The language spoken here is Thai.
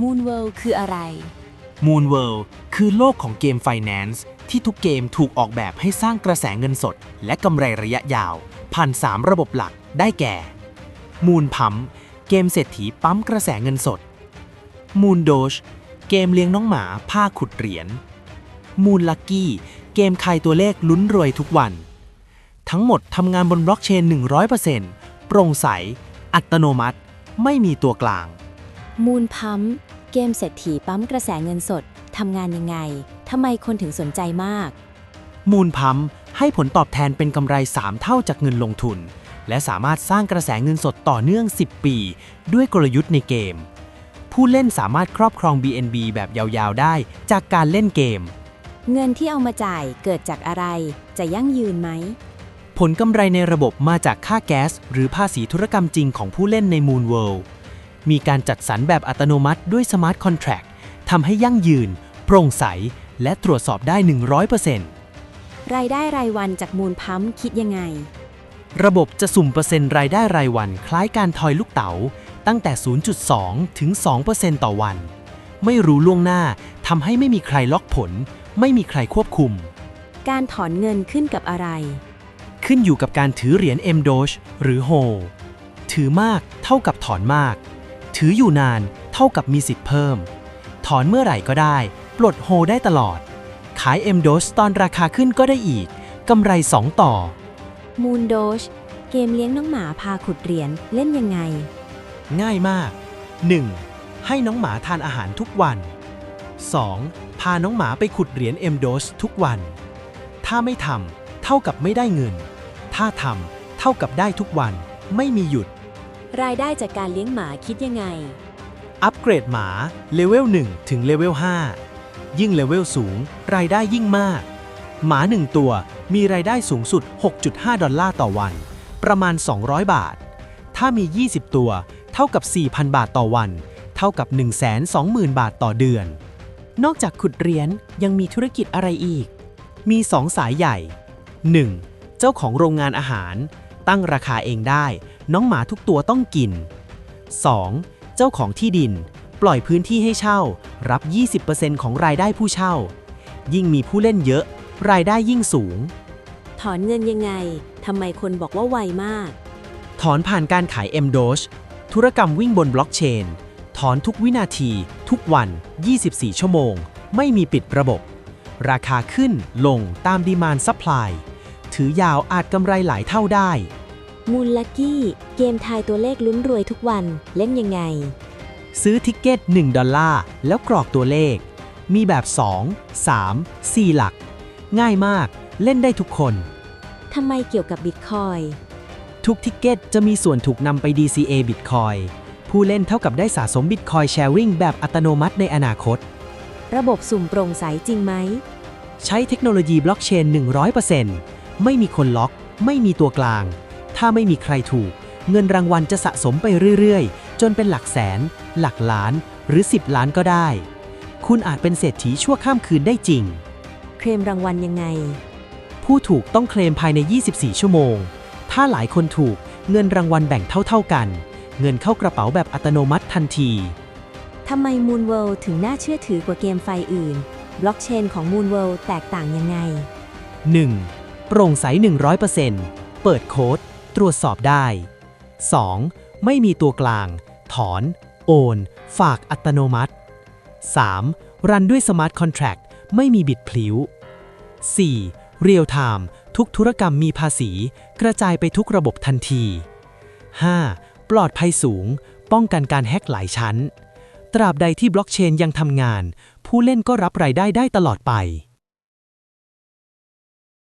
Moon World คืออะไร Moon World คือโลกของเกม Finance ที่ทุกเกมถูกออกแบบให้สร้างกระแสเงินสด และกำไรระยะยาว ผ่าน 3 ระบบหลักได้แก่ Moon Pump เกมเศรษฐีปั๊มกระแสเงินสด Moon Doge เกมเลี้ยงน้องหมาผ้าขุดเหรียญ Moon Lucky เกมคายตัวเลขลุ้นรวยทุกวัน ทั้งหมดทำงานบนบล็อกเชน 100%โปร่งใส อัตโนมัติ ไม่มีตัวกลาง Moon Pump เกมเศรษฐีปั๊มกระแสเงินสดทำงานยังไง ทำไมคนถึงสนใจมาก มูลพัมให้ผลตอบแทนเป็นกำไร 3 เท่าจากเงินลงทุน และสามารถสร้างกระแสเงินสดต่อเนื่อง 10 ปี ด้วยกลยุทธ์ในเกม ผู้เล่นสามารถครอบครอง BNB แบบยาวๆ ได้จากการเล่นเกม เงินที่เอามาจ่ายเกิดจากอะไร จะยั่งยืนไหม ผลกำไรในระบบมาจากค่าแก๊ส หรือภาษีธุรกรรมจริงของผู้เล่นใน Moon World มีการจัดสรรแบบอัตโนมัติด้วย Smart Contract ทำให้ยั่งยืน โปร่งใส และตรวจสอบได้ 100%รายได้รายวันจาก Moon Pump คิดยังไง ระบบจะสุ่มเปอร์เซ็นต์รายได้รายวัน คล้ายการทอยลูกเต๋า ตั้งแต่ 0.2 ถึง 2%ต่อวัน ไม่รู้ล่วงหน้าทำให้ไม่มีใครล็อกผล ไม่มีใครควบคุม การถอนเงินขึ้นกับอะไร ขึ้นอยู่กับการถือเหรียญ M Doge หรือ Ho ถือมากเท่ากับถอนมาก ถืออยู่นานเท่ากับมีสิทธิ์เพิ่ม ถอนเมื่อไหร่ก็ได้ ปลด Ho ได้ตลอด ขาย M Doge ตอนราคาขึ้นก็ได้อีก กำไร 2 ต่อ Moon Doge เกมเลี้ยงน้องหมาพาขุดเหรียญเล่นยังไง ง่ายมาก 1. ให้น้องหมาทานอาหารทุกวัน 2. พาน้องหมาไปขุดเหรียญ M Dose ทุกวัน ถ้าไม่ทำเท่ากับไม่ได้เงิน ถ้าทำเท่ากับได้ทุกวัน ไม่มีหยุด รายได้จากการเลี้ยงหมาคิดยังไง อัปเกรดหมาเลเวล1ถึงเลเวล5ยิ่งเลเวลสูง รายได้ยิ่งมาก หมา 1 ตัวมีรายได้สูงสุด 6.5 ดอลลาร์ต่อวัน ประมาณ 200 บาท ถ้ามี 20 ตัว เท่ากับ 4,000 บาทต่อวัน เท่ากับ 120,000 บาทต่อเดือน นอกจากขุดเหรียญยังมีธุรกิจอะไรอีก มี 2 สายใหญ่ 1. เจ้าของโรงงานอาหาร ตั้งราคาเองได้ น้องหมาทุกตัวต้องกิน 2. เจ้าของที่ดิน ปล่อยพื้นที่ให้เช่า รับ 20%ของรายได้ผู้เช่า ยิ่งมีผู้เล่นเยอะ รายได้ยิ่งสูง ถอนเงินยังไง ทำไมคนบอกว่าไวมาก ถอนผ่านการขาย M Doge ธุรกรรมวิ่งบนบล็อกเชน ถอนทุกวินาที ทุกวัน 24 ชั่วโมง ไม่มีปิดระบบ ราคาขึ้นลงตามดีมานซัพพลาย ถือยาวอาจกำไรหลายเท่าได้ Moon Lucky เกมทายตัวเลขลุ้นรวยทุกวัน เล่นยังไง ซื้อทิกเก็ต 1 ดอลลาร์ แล้วกรอกตัวเลข มีแบบ 2 3 4 หลัก ง่ายมาก เล่นได้ทุกคน ทำไมเกี่ยวกับ Bitcoin ทุกทิกเก็ตจะมีส่วนถูกนำไป DCA Bitcoin ผู้เล่นเท่ากับได้สะสม Bitcoin Sharing แบบอัตโนมัติในอนาคต ระบบสุ่มโปร่งใสจริงไหม ใช้เทคโนโลยีบล็อกเชน 100%ไม่มีคนล็อก ไม่มีตัวกลาง ถ้าไม่มีใครถูก เงินรางวัลจะสะสมไปเรื่อยๆ จนเป็นหลักแสน หลักล้าน หรือ 10 ล้านก็ได้ คุณอาจเป็นเศรษฐีชั่วข้ามคืนได้จริง เคลมรางวัลยังไง ผู้ถูกต้องเคลมภายใน 24 ชั่วโมง ถ้าหลายคนถูกเงินรางวัลแบ่งเท่า ๆกัน เงินเข้ากระเป๋าแบบอัตโนมัติทันที ทำไม Moon World ถึงน่าเชื่อถือกว่าเกมไฟอื่น บล็อกเชนของ Moon World แตกต่างยังไง 1. โปร่งใส 100%เปิดโค้ด ตรวจสอบได้ 2. ไม่มีตัวกลาง ถอน โอน ฝากอัตโนมัติ 3. รันด้วย Smart Contract ไม่มีบิดพลิ้ว 4. เรียลไทม์ทุกธุรกรรมมีภาษี กระจายไปทุกระบบทันที 5. ปลอดภัยสูง ป้องกันการแฮ็กหลายชั้น ตราบใดที่บล็อกเชนยังทำงาน ผู้เล่นก็รับรายได้ได้ตลอดไป